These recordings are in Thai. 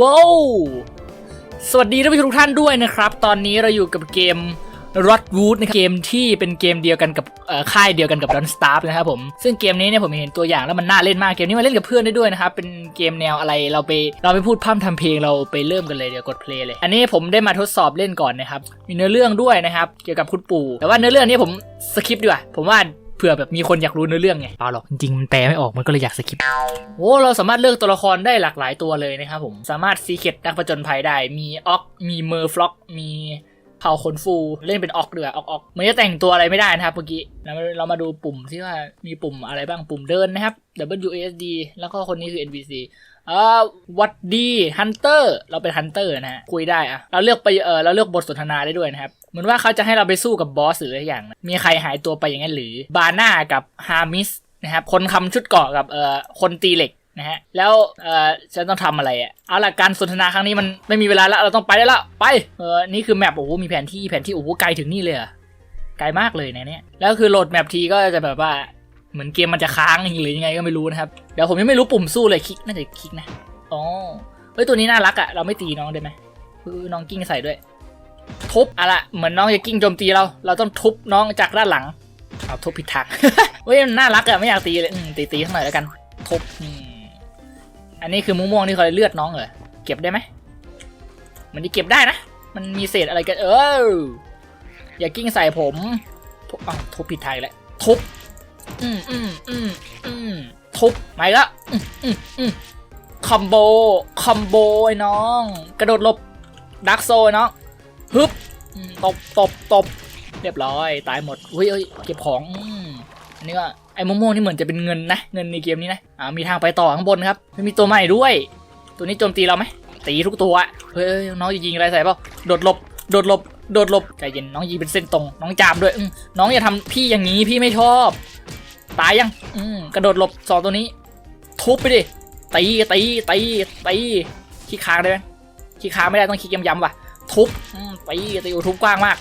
ว้าวสวัสดีท่านผู้ชมทุกท่านด้วยนะครับ ตอนนี้เราอยู่กับเกม r o d w o o d นะเกมที่เป็นเกมเดียวกันกับเอ่อค่ายเดียวกันกับ Don't Starve นะครับผม ซึ่งเกมนี้เนี่ยผมเห็นตัวอย่างแล้วมันน่าเล่นมาก เกมนี้มาเล่นกับเพื่อนได้ด้วยนะครับ เป็นเกมแนวอะไร เราไปเราไปพูดพร่ำทำเพลงเราไปเริ่มกันเลยเดี๋ยวกดเพลย์เลย อันนี้ผมได้มาทดสอบเล่นก่อนนะครับ มีเนื้อเรื่องด้วยนะครับ เกี่ยวกับคุณปู่ แต่ว่าเนื้อเรื่องนี้ผมสคิปดีกว่า ผมว่า เผื่อแบบมีคนอยากรู้เนื้อเรื่องไงเปล่าหรอกจริงมันแปลไม่ออกมันก็เลยอยากสคิปโอ้เราสามารถเลือกตัวละครได้หลากหลายตัวเลยนะครับผมสามารถซีเคตนักผจญภัยได้มีออกมีเมอร์ฟล็อกมีเผ่าขนฟูเล่นเป็นออกเดือออกออกมันจะแต่งตัวอะไรไม่ได้นะครับเมื่อกี้เราเรามาดูปุ่มที่ว่ามีปุ่มอะไรบ้างปุ่มเดินนะครับ WASD แล้วก็คนนี้คือ NPC เออวัดดีฮันเตอร์เราเป็นฮันเตอร์นะฮะคุยได้อะเราเลือกไปเออเราเลือกบทสนทนาได้ด้วยนะครับ เหมือนว่าเขาจะให้เราไปสู้กับบอสหรืออะไรอย่างนะมีใครหายตัวไปอย่างนั้นหรือบาน่ากับฮามิสนะครับคนคำชุดเกราะกับเอ่อคนตีเหล็กนะฮะแล้วเอ่อฉันต้องทำอะไรอะเอาละการสนทนาครั้งนี้มันไม่มีเวลาแล้วเราต้องไปได้ล้วไปเออนี่คือแมปโอ้โหมีแผนที่แผนที่โอ้โหไกลถึงนี่เลยอะไกลมากเลยนะเนี่ยแล้วคือโหลดแมปทีก็จะแบบว่าเหมือนเกมมันจะค้างหรือยังไงก็ไม่รู้นะครับเดี๋ยวผมยังไม่รู้ปุ่มสู้เลยคลิกน่าจะคลิกนะอ๋อเฮ้ยตัวนี้น่ารักอะเราไม่ตีน้องได้ไหมน้องกิ้งใส่ด้วย ทุบอะละเหมือนน้องจะกิ้งโจมตีเรา เราต้องทุบน้องจากด้านหลัง เอาทุบผิดทาง เฮ้ยมันน่ารักอะไม่อยากตีเลยตีตีข้างหน่อยแล้วกัน ทุบอันนี้คือม่วงๆที่เขาเลือดน้องเหรอเก็บได้ไหมมันจะเก็บได้นะ มันมีเศษอะไรกัน เออ อย่ากิ้งใส่ผมทุบอ้าทุบผิดทางอีกแล้วทุบอืมอืมอืมอืมทุบมาอีกแล้วอืมอืมอืมคอมโบ คอมโบไอ้น้อง กระโดดหลบดักโซไอ้น้อง ฮึบอืมตบตบตบเรียบร้อย ตายหมดเฮ้ยเอ้ยเก็บของอืมอันนี้ก็ไอ้ม่วงๆนี่เหมือนจะเป็นเงินนะเงินในเกมนี้นะอ่ามีทางไปต่อข้างบนครับมีตัวใหม่ด้วย ตัวนี้โจมตีเราไหมตีทุกตัวอะเฮ้ยเอ้ยน้องจะยิงอะไรใส่เปล่าโดดหลบโดดหลบโดดหลบใจเย็นน้องยิงเป็นเส้นตรง น้องจามด้วยอืมน้องอย่าทำพี่อย่างนี้พี่ไม่ชอบ ตายยังอืมกระโดดหลบสองตัวนี้ ทุบไปดิตีตีตีตีขี้ค้างได้ไหมขี้ค้างไม่ได้ต้องขี้ย้ำๆว่ะ ทุบตีตีอุทุบกว้างมาก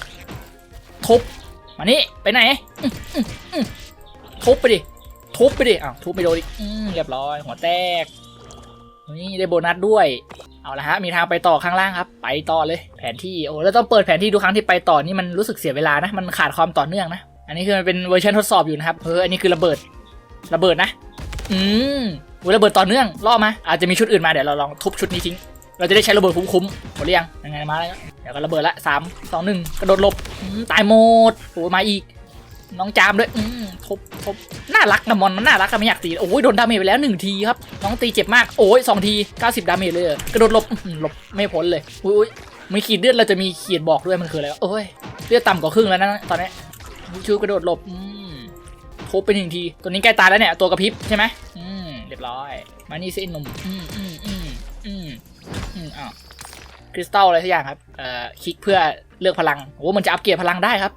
ทุบมานี่ไปไหนทุบไปดิทุบไปดิอ้าวทุบไปโดนอีกอืมเรียบร้อย หัวแตกนี่ได้โบนัสด้วย เอาละฮะ มีทางไปต่อข้างล่างครับ ไปต่อเลย แผนที่ โอ้ แล้วต้องเปิดแผนที่ทุกครั้งที่ไปต่อนี่มันรู้สึกเสียเวลานะ มันขาดความต่อเนื่องนะ อันนี้คือมันเป็นเวอร์ชันทดสอบอยู่นะครับ เออ อันนี้คือระเบิด ระเบิดนะ อืมระเบิดต่อเนื่อง ล่อมา อาจจะมีชุดอื่นมา เดี๋ยวเราลองทุบชุดนี้ทิ้ง เราจะได้ใช้ระเบิดคุ้มๆหมดหรือยังยังไงมาแล้วเดี๋ยวก็ระเบิดละสามสองหนึ่งกระโดดหลบตายหมดโอ้มาอีก น้องจามด้วยทบทบน่ารักนะมอนมันน่ารักอะไม่อยากตีโอ้ยโดนดาเมจไปแล้วหนึ่งทีครับน้องตีเจ็บมากโอ้ยสองทีเก้าสิบดาเมจเลยกระโดดหลบหลบไม่พ้นเลยอุ้ยอุ้ยมีขีดเลือดเราจะมีขีดบอกด้วยมันคืออะไรโอ้ยเลือดต่ำกว่าครึ่งแล้วนะตอนนี้ชูกระโดดหลบทบไปหนึ่งที ตัวนี้ใกล้ตายแล้วเนี่ยตัวกระพริบใช่ไหมอืมเรียบร้อย มานี่สิหนุ่มอืมอืมอืมอืม อ้าวคริสตัลอะไรสักอย่างครับเอ่อคลิกเพื่อเลือกพลังโอ้มันจะอัปเกรดพลังได้ครับ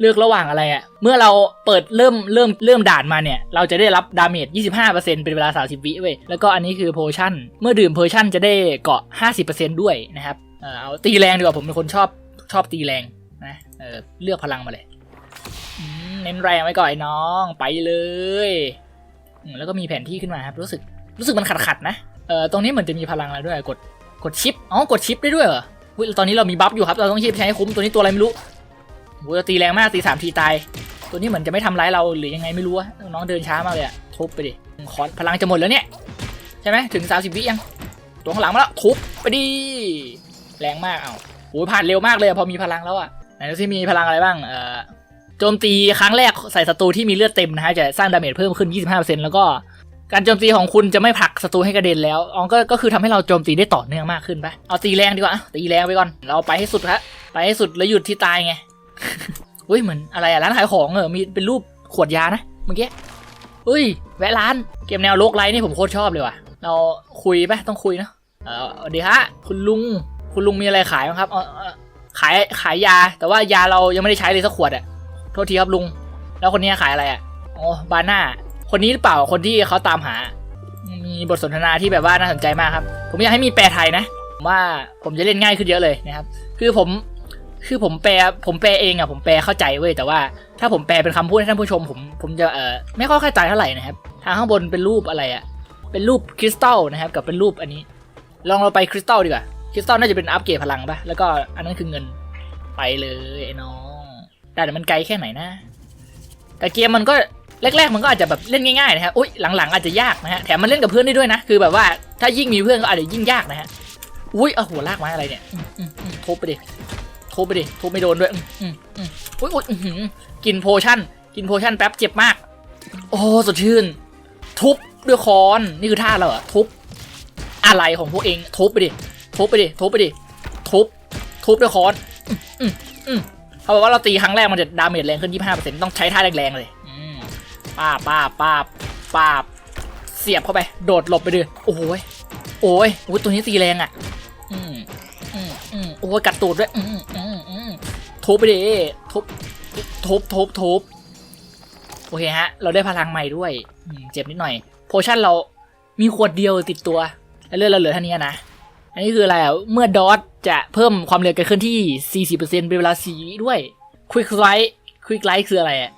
เลือกระหว่างอะไรอะ่ะ เมื่อเราเปิดเริ่มเริ่มเริ่มด่านมาเนี่ย เราจะได้รับดาเมจ 25%เป็นเวลา 30 วิเว้ยแล้วก็อันนี้คือโพชั่น เมื่อดื่มโพชั่นจะได้เกาะ 50%ด้วยนะครับเออเอาตีแรงดีกว่าผมเป็นคนชอบชอบตีแรงนะเออเลือกพลังมาเลยเน้นแรงไว้ก่อนไอ้น้องไปเลยแล้วก็มีแผนที่ขึ้นมาครับรู้สึกรู้สึกมันขัดขัดนะเออตรงนี้เหมือนจะมีพลังอะไรด้วยกด กดชิปอ๋อกดชิปได้ด้วยเหรอตอนนี้เรามีบัฟอยู่ครับ เราต้องชิปใช้ให้คุ้มตัวนี้ตัวอะไรไม่รู้โอ้ยตีแรงมากตีสามทีตาย ตัวนี้เหมือนจะไม่ทำร้ายเราหรือยังไงไม่รู้อะน้องเดินช้ามากเลยอะทุบไปดิคอนพลังจะหมดแล้วเนี่ย ใช่ไหมถึง30วิยัง ตัวข้างหลังมาแล้วทุบไปดิแรงมากเอาโอ้ยผ่านเร็วมากเลยอะพอมีพลังแล้วอะไหนดูที่มีพลังอะไรบ้างเอ่อโจมตีครั้งแรกใส่ศัตรูที่มีเลือดเต็มนะฮะจะสร้างดาเมจเพิ่มขึ้น 25%แล้วก็ การโจมตีของคุณจะไม่ผลักศัตรูให้กระเด็นแล้วอ๋อก็ก็คือทำให้เราโจมตีได้ต่อเนื่องมากขึ้นปะเอาตีแรงดีกว่าตีแรงไปก่อน เราไปให้สุดครับไปให้สุดแล้วหยุดที่ตายไงอุ้ยเหมือนอะไรอะร้านขายของเออมีเป็นรูปขวดยานะเมื่อกี้อุ้ยแวะร้านเกมแนวโลกไลท์นี่ผมโคตรชอบเลยว่ะ เราคุยปะต้องคุยเนะเออสวัสดีฮะคุณลุงคุณลุงมีอะไรขายบ้างครับออเออขายขายยา แต่ว่ายาเรายังไม่ได้ใช้เลยสักขวดอะโทษทีครับลุง แล้วคนนี้ขายอะไรอะอ๋อบาน่า คนนี้หรือเปล่าคนที่เขาตามหา มีบทสนทนาที่แบบว่าน่าสนใจมากครับ ผมอยากให้มีแปลไทยนะผมว่าผมจะเล่นง่ายขึ้นเยอะเลยนะครับ คือผมคือผมแปลผมแปลเองอะผมแปลเข้าใจเว้ยแต่ว่าถ้าผมแปลเป็นคำพูดให้ท่านผู้ชม ผมผมจะเออไม่ค่อยเข้าใจเท่าไหร่นะครับ ทางข้างบนเป็นรูปอะไรอะเป็นรูปคริสตัลนะครับ กับเป็นรูปอันนี้ ลองเราไปคริสตัลดีกว่าคริสตัลน่าจะเป็นอัปเกรดพลังปะแล้วก็อันนั้นคือเงินไปเลยไอ้น้องแต่เดี๋ยวมันไกลแค่ไหนนะ แต่เกมมันก็ แรกๆมันก็อาจจะแบบเล่นง่ายๆนะครับอุ้ยหลังๆอาจจะยากนะฮะแถมมันเล่นกับเพื่อนได้ด้วยนะคือแบบว่าถ้ายิ่งมีเพื่อนก็อาจจะยิ่งยากนะฮะอุ้ยเอาหัวลากม้อะไรเนี่ยทุบไปดิทุบไปดิทุบไม่โดนด้วยอุ้ยอุ้ยอื้อหือกินโพชั่น กินโพชั่นแป๊บเจ็บมาก โอ้สดชื่น ทุบด้วยคอนนี่คือท่าเราเหรอทุบอะไรของพวกเองทุบไปดิทุบไปดิทุบไปดิทุบทุบด้วยคอนเขาบอกว่าเราตีครั้งแรกมันจะดาเมจแรงขึ้น 25%ต้องใช้ท่าแรงๆเลย ป้าป้าป้าป้าเสียบเข้าไป โดดหลบไปดิโอ้ยโอ้ยโอ้ยตัวนี้ตีแรงอะ อืมอืมอืมโอ้ยกัดตูดด้วยอืมอืมอืมทุบไปดิทุบทุบทุบทุบโอเคฮะ เราได้พลังใหม่ด้วยอืมเจ็บนิดหน่อย โพชั่นเรามีขวดเดียวติดตัว แล้วเลือดเราเหลือเท่านี้นะ อันนี้คืออะไรอะ เมื่อดอทจะเพิ่มความเร็วการเคลื่อนที่ 40%เป็นเวลา4วิด้วย Quick Light Quick Light คืออะไรอะ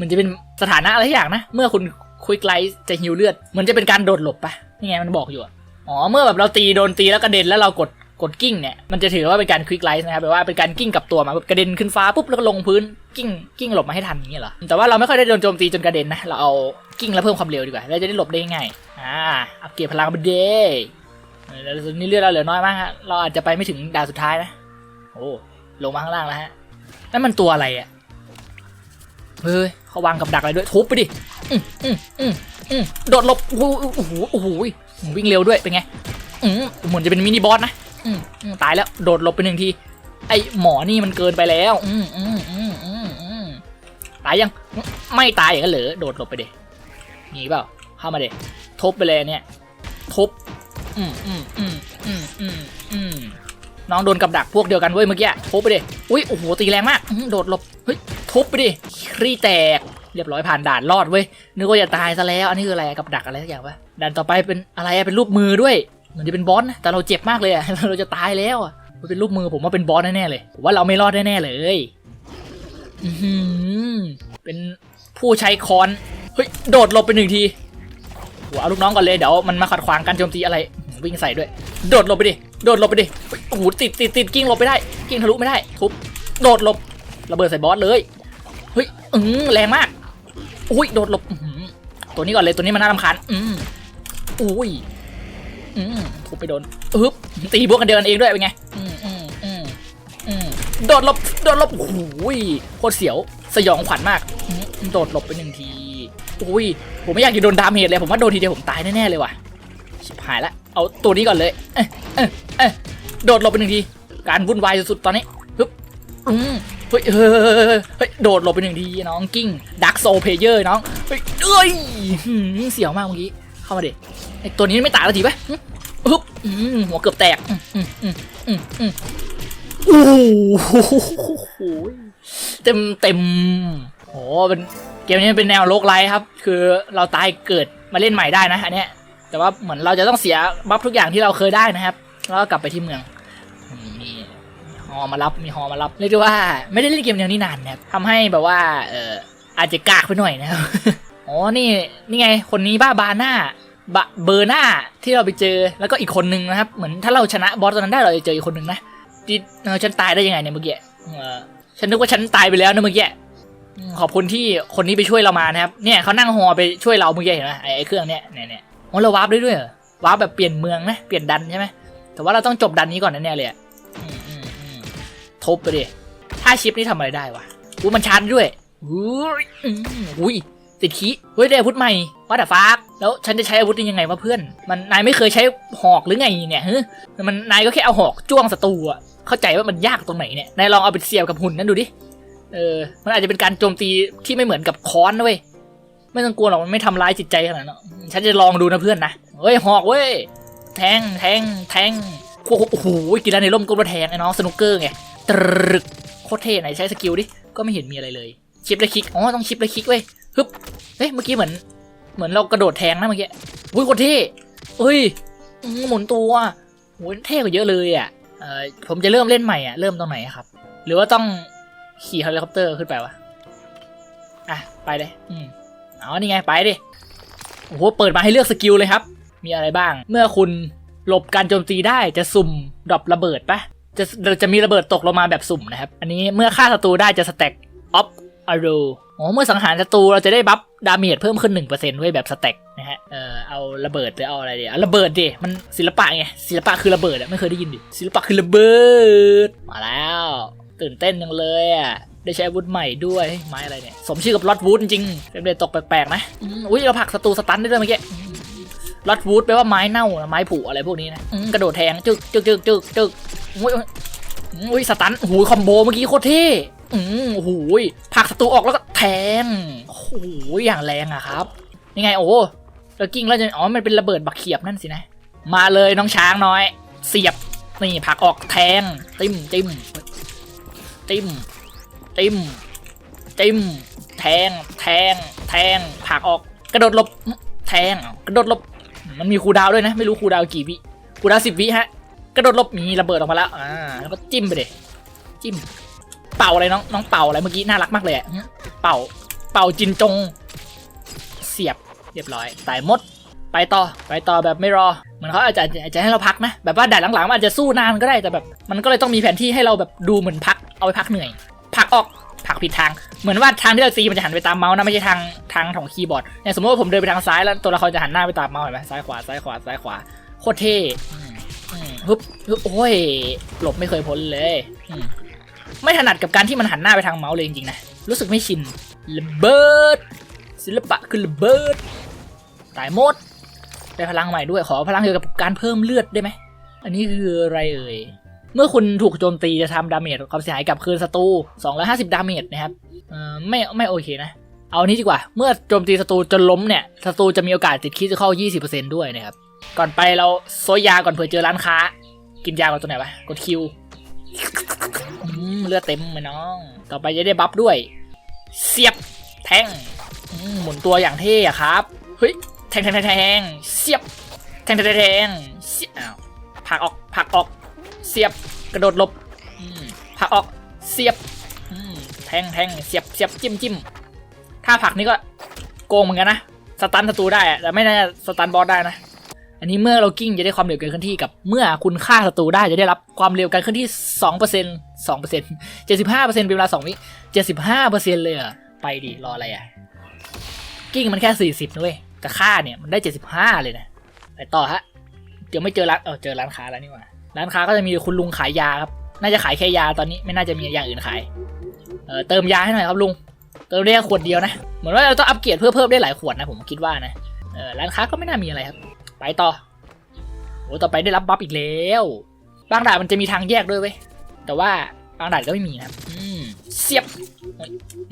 มันจะเป็นสถานะอะไรอย่างนะ เมื่อคุณ Quick Light จะฮิวเลือด มันจะเป็นการโดดหลบปะนี่ไงมันบอกอยู่อ๋อเมื่อแบบเราตีโดนตีแล้วกระเด็นแล้วเรากดกดกิ้งเนี่ยมันจะถือว่าเป็นการ Quick Light นะครับแปลว่าเป็นการกิ้งกลับตัวมาแบบกระเด็นขึ้นฟ้าปุ๊บแล้วก็ลงพื้นกิ้งกิ้งหลบมาให้ทันอย่างเงี้ยเหรอแต่ว่าเราไม่ค่อยได้โดนโจมตีจนกระเด็นนะเราเอากิ้งแล้วเพิ่มความเร็วดีกว่าเราจะได้หลบได้ง่ายอ่าอัปเกรดพลังไปเด้ออแล้วตอนนี้เลือดเราเหลือน้อยมากฮะเราอาจจะไปไม่ถึงด่านสุดท้ายนะโอ้ลงมาข้างล่างแล้วฮะนั่นมันตัวอะไรอะเฮ้ย เขาวางกับดักอะไรด้วยทุบไปดิอืมอืมอืมอืมโดดหลบโอ้โหโอ้โหวิ่งเร็วด้วยเป็นไงอืมเหมือนจะเป็นมินิบอสนะอืมตายแล้วโดดหลบไปหนึ่งทีไอหมอนี่มันเกินไปแล้วอืมอืมอืมอืมอืมตายยังไม่ตายอย่างนั้นเหรอโดดหลบไปเดหนีเปล่าเข้ามาเดทุบไปเลยเนี่ยทุบอืมอืมอืมอืมอืมอืม น้องโดนกับดักพวกเดียวกันเว้ยเมื่อกี้ทุบไปดิอุ้ยโอ้โหตีแรงมากโดดหลบเฮ้ยทุบไปดิครีแตกเรียบร้อยผ่านด่านรอดเว้ยนึกว่าจะตายซะแล้วอันนี้คืออะไรกับดักอะไรสักอย่างวะด่านต่อไปเป็นอะไรเป็นรูปมือด้วยเหมือนจะเป็นบอสนะแต่เราเจ็บมากเลยอะเราจะตายแล้วอะมันเป็นรูปมือผมว่าเป็นบอสแน่ๆเลยผมว่าเราไม่รอดแน่ๆเลยอือหือเป็นผู้ใช้ค้อนเฮ้ยโดดหลบไปหนึ่งทีโหเอาลูกน้องก่อนเลยเดี๋ยวมันมาขัดขวางการโจมตีอะไรวิ่งใส่ด้วย โดดหลบไปดิ โดดหลบไปดิโอ้โหติดติดติดกิ้งหลบไม่ได้ กิ้งทะลุไม่ได้ ทุบ โดดหลบ ระเบิดใส่บอสเลย เฮ้ยอืมแรงมาก อุ้ย โดดหลบตัวนี้ก่อนเลย ตัวนี้มันน่ารำคาญอืมอุ้ยอืมทุบไปโดนอึ๊บ ตีบวกกันเดินเองด้วยเป็นไง อืมอืมอืมอืมโดดหลบ โดดหลบโอ้โหโคตรเสียว สยองขวัญมาก โดดหลบไปหนึ่งทีอุ้ย ผมไม่อยากจะโดนดาเมจเลย ผมว่าโดนทีเดียวผมตายแน่ๆเลยว่ะชิบหายละ เอาตัวนี้ก่อนเลย เอ้ยเอ้ย เอ้ยโดดหลบไปหนึ่งที การวุ่นวายสุดๆตอนนี้ฮึบอืมเฮ้ยเฮ้ยเฮ้ยเฮ้ยเฮ้ยโดดหลบไปหนึ่งทีน้องกิ้งดักโซเพเยอร์น้องเฮ้ยเอ้ยหืมเสียวมากเมื่อกี้เข้ามาเด็ไอตัวนี้ไม่ตายแล้วทีปะฮึบฮึบอืมหัวเกือบแตกอืมอืมอืมอืมอืมโอ้โหเต็มเต็มโอ้เป็นเกมนี้เป็นแนวโลกไลท์ครับ คือเราตายเกิดมาเล่นใหม่ได้นะอันเนี้ยแต่ว่าเหมือนเราจะต้องเสียบัฟทุกอย่างที่เราเคยได้นะครับ แล้วก็กลับไปที่เมืองมีฮอมารับมีฮอมารับเรียกได้ว่าไม่ได้เล่นเกมแนวนี้นานนะครับทำให้แบบว่าเอออาจจะกากไปหน่อยนะครับอ๋อนี่นี่ไงคนนี้บ้าบาน่าบะเบอร์หน้าที่เราไปเจอแล้วก็อีกคนนึงนะครับ เหมือนถ้าเราชนะบอสตัวนั้นได้เราจะเจออีกคนนึงนะที่เออฉันตายได้ยังไงเนี่ยเมื่อกี้เออฉันนึกว่าฉันตายไปแล้วนะเมื่อกี้ขอบคุณที่คนนี้ไปช่วยเรามานะครับ เนี่ยเขานั่งฮอไปช่วยเราเมื่อกี้เห็นไหมไอ้เครื่องเนี้ยเนี่ยเนี่ยโอ้เราวาร์ปได้ด้วยเหรอวาร์ปแบบเปลี่ยนเมืองนะเปลี่ยนดันใช่ไหม แต่ว่าเราต้องจบดันนี้ก่อนแน่ๆเลยทบไปดิถ้าชิปนี่ทำอะไรได้วะอู้มันชันด้วยอุ้ยติดขี้เฮ้ยได้อาวุธใหม่ว่าแต่ฟากแล้วฉันจะใช้อาวุธนี้ยังไงวะเพื่อน มันนายไม่เคยใช้หอกหรือไงเนี่ยเฮ้ยมันนายก็แค่เอาหอกจ้วงศัตรูอะเข้าใจว่ามันยากตรงไหนเนี่ยนายลองเอาไปเสียบกับหุ่นนั้นดูดิเออ มันอาจจะเป็นการโจมตีที่ไม่เหมือนกับค้อนนะเว้ยไม่ต้องกลัวหรอกมันไม่ทำร้ายจิตใจขนาดนั้นฉันจะลองดูนะเพื่อนนะเฮ้ยหอกเว้ย แทงแทงแทงโอ้โหกีฬาในร่มก็มาแทงไอ้น้องสนุกเกอร์ไงตรึกโคตรเท่ไหนใช้สกิลดิก็ไม่เห็นมีอะไรเลยชิปและคลิกอ๋อต้องชิปและคลิกเว้ยฮึบเฮ้ยเมื่อกี้เหมือน เหมือนเรากระโดดแทงนะเมื่อกี้อุ้ยโคตรเท่เฮ้ยหมุนตัวโหเท่กว่าเยอะเลยอะเออผมจะเริ่มเล่นใหม่อะเริ่มตรงไหนครับ หรือว่าต้องขี่เฮลิคอปเตอร์ขึ้นไปวะอะไปเลยอืมอ๋อนี่ไงไปดิโอ้โหเปิดมาให้เลือกสกิลเลยครับ มีอะไรบ้าง เมื่อคุณหลบการโจมตีได้จะสุ่มดรอประเบิดปะจะจะมีระเบิดตกลงมาแบบสุ่มนะครับ อันนี้เมื่อฆ่าศัตรูได้จะสแต็กออฟอารูอ๋อเมื่อสังหารศัตรูเราจะได้บัฟดาเมจเพิ่มขึ้น1%ไว้แบบสแต็กนะฮะ เออเอาระเบิดหรือเอาอะไรดีเอาระเบิดดิ มันศิลปะไง ศิลปะคือระเบิดอะไม่เคยได้ยินดิ ศิลปะคือระเบิด มาแล้ว ตื่นเต้นจังเลยอะได้ใช้อาวุธใหม่ด้วยไม้อะไรเนี่ย สมชื่อกับลอดวูดจริงๆเฟรมเรทตกแปลกๆนะอืมอุ้ยเราผักศัตรูสตันได้ด้วยเมื่อกี้ ลอดวูดแปลว่าไม้เน่าไม้ผุอะไรพวกนี้นะกระโดดแทงจึกจึกจึกจึกจึกอุ้ยอุ้ยสตันโอ้โหคอมโบเมื่อกี้โคตรเท่อืมโอ้โหผลักศัตรูออกแล้วก็แทงโอ้โหอย่างแรงอะครับยังไงโอ้แล้วกิ้งแล้วจะอ๋อมันเป็นระเบิดบักเขียบนั่นสินะ มาเลยน้องช้างน้อย เสียบนี่ผักออกแทงจิ้มจิ้มจิ้มจิ้มจิ้มแทง แทง แทงผักออก กระโดดหลบแทงกระโดดหลบ มันมีคูดาวด้วยนะ ไม่รู้คูดาวกี่วิคูดาวสิบวิฮะ กระโดดลบมีระเบิดออกมาแล้ว อ่า แล้วก็จิ้มไปเดจิ้ม เป่าอะไรน้อง น้องเป่าอะไรเมื่อกี้น่ารักมากเลยอะเป่า เป่าจินจง เสียบ เรียบร้อย ตายมด ไปต่อ ไปต่อแบบไม่รอเหมือนเขาอาจจะอาจจะให้เราพักนะ แบบว่าด่านหลังๆมันอาจจะสู้นานก็ได้ แต่แบบ มันก็เลยต้องมีแผนที่ให้เราแบบดูเหมือนพัก เอาไปพักเหนื่อยผลักออก ผักผิดทาง เหมือนว่าทางที่เราตีมันจะหันไปตามเมาส์นะไม่ใช่ทางทางของคีย์บอร์ดเนี่ยสมมติว่าผมเดินไปทางซ้ายแล้วตัวละครจะหันหน้าไปตามเมาส์เห็นไหมซ้ายขวาซ้ายขวาซ้ายขวาโคตรเท่ฮึบฮึบโอ้ยหลบไม่เคยพ้นเลยไม่ถนัดกับการที่มันหันหน้าไปทางเมาส์เลยจริงๆนะรู้สึกไม่ชินระเบิดศิลปะคือระเบิดตายหมดได้พลังใหม่ด้วยขอพลังเกี่ยวกับการเพิ่มเลือดได้ไหมอันนี้คืออะไรเอ่ย เมื่อคุณถูกโจมตีจะทำดาเมจความเสียหายกับคืนศัตรู250 ดาเมจนะครับอ่อไม่ไม่โอเคนะ เอานี้ดีกว่า เมื่อโจมตีศัตรูจนล้มเนี่ยศัตรูจะมีโอกาสติดคิดจะเข้า 20%ด้วยนะครับ ก่อนไปเราโซยยาก่อนเผื่อเจอร้านค้า กินยาก่อนตัวไหนวะกดคิวเลือดเต็มเลยน้อง ต่อไปจะได้บัฟด้วย เสียบแทงหมุนตัวอย่างเท่อะครับ เฮ้ยแทงแทงแทงเสียบแทงแทงแทงเสียบผักออกผักออก สียบกระโดดหลบอืมผลักออกเสียบอืมแทงแทงเสียบเสียบจิ้มจิ้มถ้าผลักนี่ก็โกงเหมือนกันนะสตันศัตรูได้อะแต่ไม่น่าจะสตันบอสได้นะอันนี้เมื่อเรากิ้งจะได้ความเร็วการเคลื่อนที่กับเมื่อคุณฆ่าศัตรูได้จะได้รับความเร็วการเคลื่อนที่สองเปอร์เซ็นต์สองเปอร์เซ็นต์เจ็ดสิบห้าเปอร์เซ็นต์เป็นเวลาสองวิเจ็ดสิบห้าเปอร์เซ็นต์เลยเหรอะไปดิรออะไรอะกิ้งมันแค่สี่สิบนะเว้ยแต่ฆ่าเนี่ยมันได้เจ็ดสิบห้าเลยนะไปต่อฮะเดี๋ยวไม่เจอร้านเออเจอร้านค้าแล้วนี่หว่า ร้านค้าก็จะมีคุณลุงขายยาครับ น่าจะขายแค่ยาตอนนี้ไม่น่าจะมีอย่างอื่นขาย เออเติมยาให้หน่อยครับลุง เติมได้แค่ขวดเดียวนะ เหมือนว่าเราต้องอัปเกรดเพื่อเพิ่มได้หลายขวดนะผมคิดว่านะ เออร้านค้าก็ไม่น่ามีอะไรครับ ไปต่อ โอ้ต่อไปได้รับบัฟอีกแล้ว บางด่านมันจะมีทางแยกด้วยเว้ย แต่ว่าบางด่านก็ไม่มีนะครับ อืมเสียบ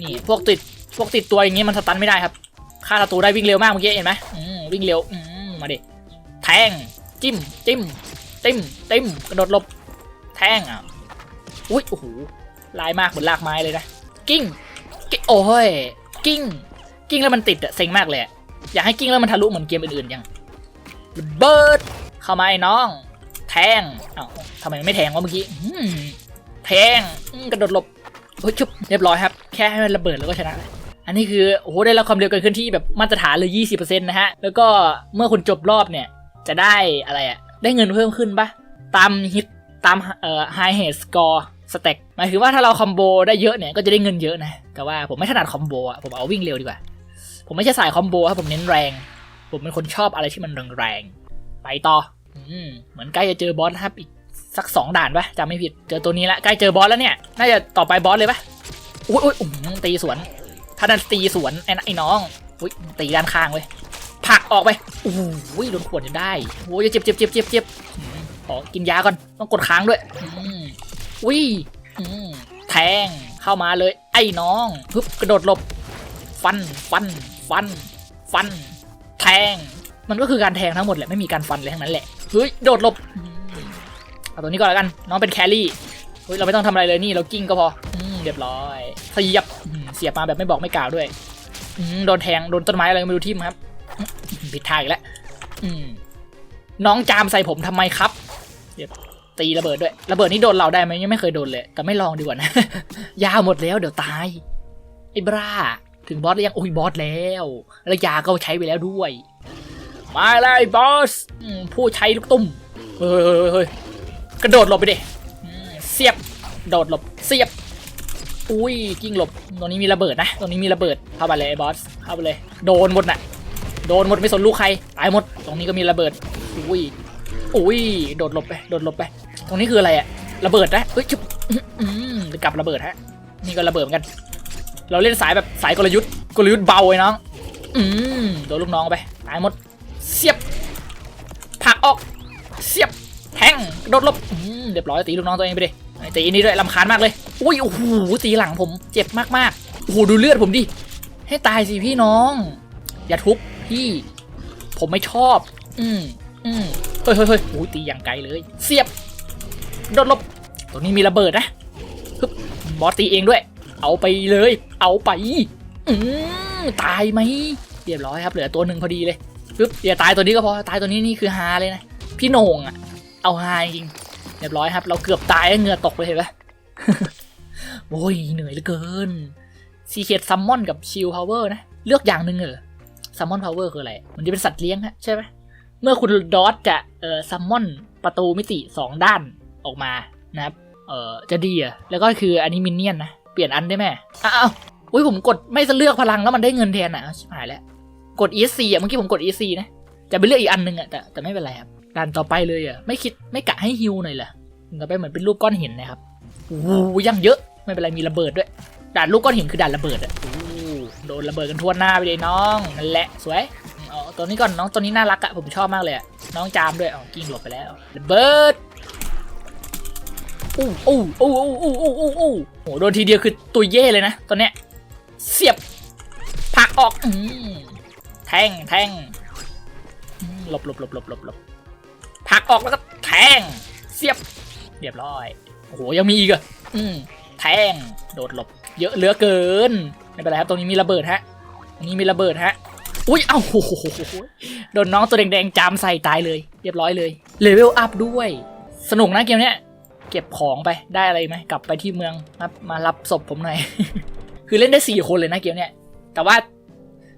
นี่พวกติดพวกติดตัวอย่างงี้มันสตันไม่ได้ครับ ฆ่าศัตรูได้วิ่งเร็วมากเมื่อกี้เห็นไหมอืมวิ่งเร็ว อืมมาดิแทงจิ้มจิ้ม ติ้มติ้มกระโดดหลบแทงอะอุ้ยโอ้โหลายมากเหมือนลากไม้เลยนะกิ้งกิ้งโอ้ยกิ้งกิ้งแล้วมันติดอะเซ็งมากเลยอยากให้กิ้งแล้วมันทะลุเหมือนเกมอื่นๆยังระเบิดเข้ามาไอ้น้อง แทงอ้าวทำไมมันไม่แทงวะเมื่อกี้อืมแทงกระโดดหลบโอ้ยชุบเรียบร้อยครับ แค่ให้มันระเบิดแล้วก็ชนะอันนี้คือโอ้โหได้รับความเร็วเกินเคลื่อนที่แบบมาตรฐานเลย 20%นะฮะ แล้วก็เมื่อคุณจบรอบเนี่ย จะได้อะไรอะ ได้เงินเพิ่มขึ้นปะตามฮิตตามเอ่อ high head score stack หมายถึงว่าถ้าเราคอมโบได้เยอะเนี่ยก็จะได้เงินเยอะนะ แต่ว่าผมไม่ถนัดคอมโบอะผมเอาวิ่งเร็วดีกว่า ผมไม่ใช่สายคอมโบครับผมเน้นแรง ผมเป็นคนชอบอะไรที่มันแรงๆไปต่ออืมเหมือนใกล้จะเจอบอสครับอีกสักสองด่านปะจำไม่ผิดเจอตัวนี้ละใกล้เจอบอสแล้วเนี่ยน่าจะต่อไปบอสเลยปะอุ้ยอุ้ยตีสวนถ้าดันตีสวนไอ้นไอ้น้องอุ้ยตีด้านข้างเว้ยักออกไปโอ้โหโดนขวดจนได้โอ้ยเจ็บเจ็บเจ็บเจ็บเจ็บอืมขอกินยาก่อนต้องกดค้างด้วยอุ้ยแทงเข้ามาเลย ไอ้น้องปึ๊บกระโดดหลบ ฟันฟัน ฟัน ฟัน แทง มันก็คือการแทงทั้งหมดแหละไม่มีการฟันเลยทั้งนั้นแหละเฮ้ยโดดหลบเอาตัวนี้ก่อนแล้วกัน น้องเป็นแครี่เฮ้ยเราไม่ต้องทำอะไรเลยนี่เรากิ้งก็พออืเรียบร้อยเสียบเสียบมาแบบไม่บอกไม่กล่าวด้วยอืโดนแทงโดนต้นไม้อะไรไม่รู้ทิ่มครับ ผิดทางอีกแล้วน้องจามใส่ผมทำไมครับ เดี๋ยวตีระเบิดด้วย ระเบิดนี่โดนเราได้ไหมยังไม่เคยโดนเลย แต่ไม่ลองดีกว่านะ ยาหมดแล้วเดี๋ยวตาย ไอ้บ้า ถึงบอสแล้วยังโอ้ยบอสแล้ว แล้วยาก็ใช้ไปแล้วด้วย มาเลยบอสผู้ใช้ลูกตุ้ม เฮ้ยเฮ้ยเฮ้ยเฮ้ยกระโดดหลบไปดิเสียบ โดดหลบ เสียบ อุ้ยกิ้งหลบ ตรงนี้มีระเบิดนะ ตรงนี้มีระเบิด เข้าไปเลยไอ้บอส เข้าไปเลย โดนหมดน่ะ โดนหมดไม่สนลูกใครตายหมด ตรงนี้ก็มีระเบิดอุ้ยอุ้ยโดดหลบไปโดดหลบไป ตรงนี้คืออะไรอะระเบิดนะเฮ้ยจุ๊บกลับระเบิดฮะนี่ก็ระเบิดเหมือนกัน เราเล่นสายแบบสายกลยุทธ์กลยุทธ์เบาไอ้น้องอืมโดนลูกน้องไปตายหมดเสียบผักออกเสียบแทงโดดลบอืมเรียบร้อยตีลูกน้องตัวเองไปดิตีอันนี้ด้วยลำคาญมากเลยอุ้ยโอ้โหตีหลังผมเจ็บมากๆโอ้โหดูเลือดผมดิให้ตายสิพี่น้อง อย่าทุบ พี่ ผมไม่ชอบ อืมอืมเฮ้ยเฮ้ยเฮ้ยโอ้ยตีอย่างไกลเลย เสียบ โดดหลบ ตรงนี้มีระเบิดนะฮึบบอสตีเองด้วย เอาไปเลย เอาไป อืมตายไหม เรียบร้อยครับ เหลือตัวหนึ่งพอดีเลยปึ๊บอย่าตายตัวนี้ก็พอ ตายตัวนี้นี่คือฮาเลยนะ พี่โหน่งอะเอาฮาจริง เรียบร้อยครับ เราเกือบตายแล้วเหงื่อตกเลยเห็นไหมโอ้ยเหนื่อยเหลือเกินซีเคดซัมมอนกับชิลพาวเวอร์นะ เลือกอย่างหนึ่งเหรอ ซัมมอนพาวเวอร์คืออะไร มันจะเป็นสัตว์เลี้ยงฮะใช่ไหมเมื่อคุณดอทจะเอ่อซัมมอนประตูมิติสองด้านออกมานะครับเอ่อจะดีอะแล้วก็คืออันนี้มินเนี่ยนนะ เปลี่ยนอันได้ไหมอ้าวอุ้ยผมกดไม่จะเลือกพลังแล้วมันได้เงินแทนอะชิบหายแล้ว กด ESC อะเมื่อกี้ผมกด ESC นะจะไปเลือกอีกอันหนึงอะแต่แต่ไม่เป็นไรครับด่านต่อไปเลยอะไม่คิดไม่กะให้ฮิวหน่อยเหรอต่อไปเหมือนเป็นรูปก้อนหินนะครับโอ้ยังเยอะไม่เป็นไรมีระเบิดด้วยด่านลูกก้อนหินคือด่านระเบิดอะ โดนระเบิดกันทั่วหน้าไปเลยน้องนั่นแหละสวยเอตัวนี้ก่อนน้องตัวนี้น่ารักอะผมชอบมากเลยอะน้องจามด้วยอ๋อกิ้งหลบไปแล้วระเบิดอู้อู้อู้อู้อู้อู้อู้อู้โหโดนทีเดียวคือตัวเย่เลยนะตอนเนี้ยเสียบผักออกอืมแทงแทงหลบหลบหลบหลบหลบหลบผักออกแล้วก็แทงเสียบเรียบร้อยโอ้โหยังมีอีกอะอืมแทงโดดหลบ เยอะเหลือเกิน ไม่เป็นไรครับตรงนี้มีระเบิดฮะตรงนี้มีระเบิดฮะอุ้ยเอ้าโหโดนน้องตัวแดงๆจามใส่ตายเลย เรียบร้อยเลยเลเวลอัพด้วย สนุกนะเกมเนี้ยเก็บของไปได้อะไรไหมกลับไปที่เมืองมามารับศพผมหน่อยคือเล่นได้สี่คนเลยนะเกมเนี้ยแต่ว่า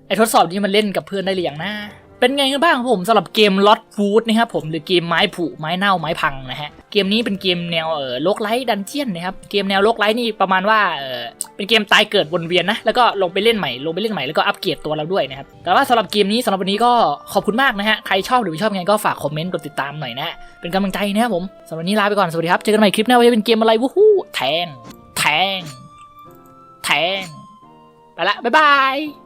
ไอ้ทดสอบนี้มันเล่นกับเพื่อนได้หรือยังนะ เป็นไงกันบ้างผมสำหรับเกม Lost Food นะครับผมหรือเกมไม้ผุไม้เน่าไม้พังนะฮะเกมนี้เป็นเกมแนวเออโลกไลท์ดันเจียนนะครับเกมแนวโลกไลท์นี่ประมาณว่าเออเป็นเกมตายเกิดวนเวียนนะแล้วก็ลงไปเล่นใหม่ลงไปเล่นใหม่แล้วก็อัปเกรดตัวเราด้วยนะครับแต่ว่าสำหรับเกมนี้สำหรับวันนี้ก็ขอบคุณมากนะฮะใครชอบหรือไม่ชอบยังไงก็ฝากคอมเมนต์กดติดตามหน่อยนะเป็นกำลังใจนะครับผมสำหรับวันนี้ลาไปก่อนสวัสดีครับเจอกันใหม่คลิปหน้าว่าจะเป็นเกมอะไรวู้ฮู้แทงแทงแทงไปละบ๊ายบาย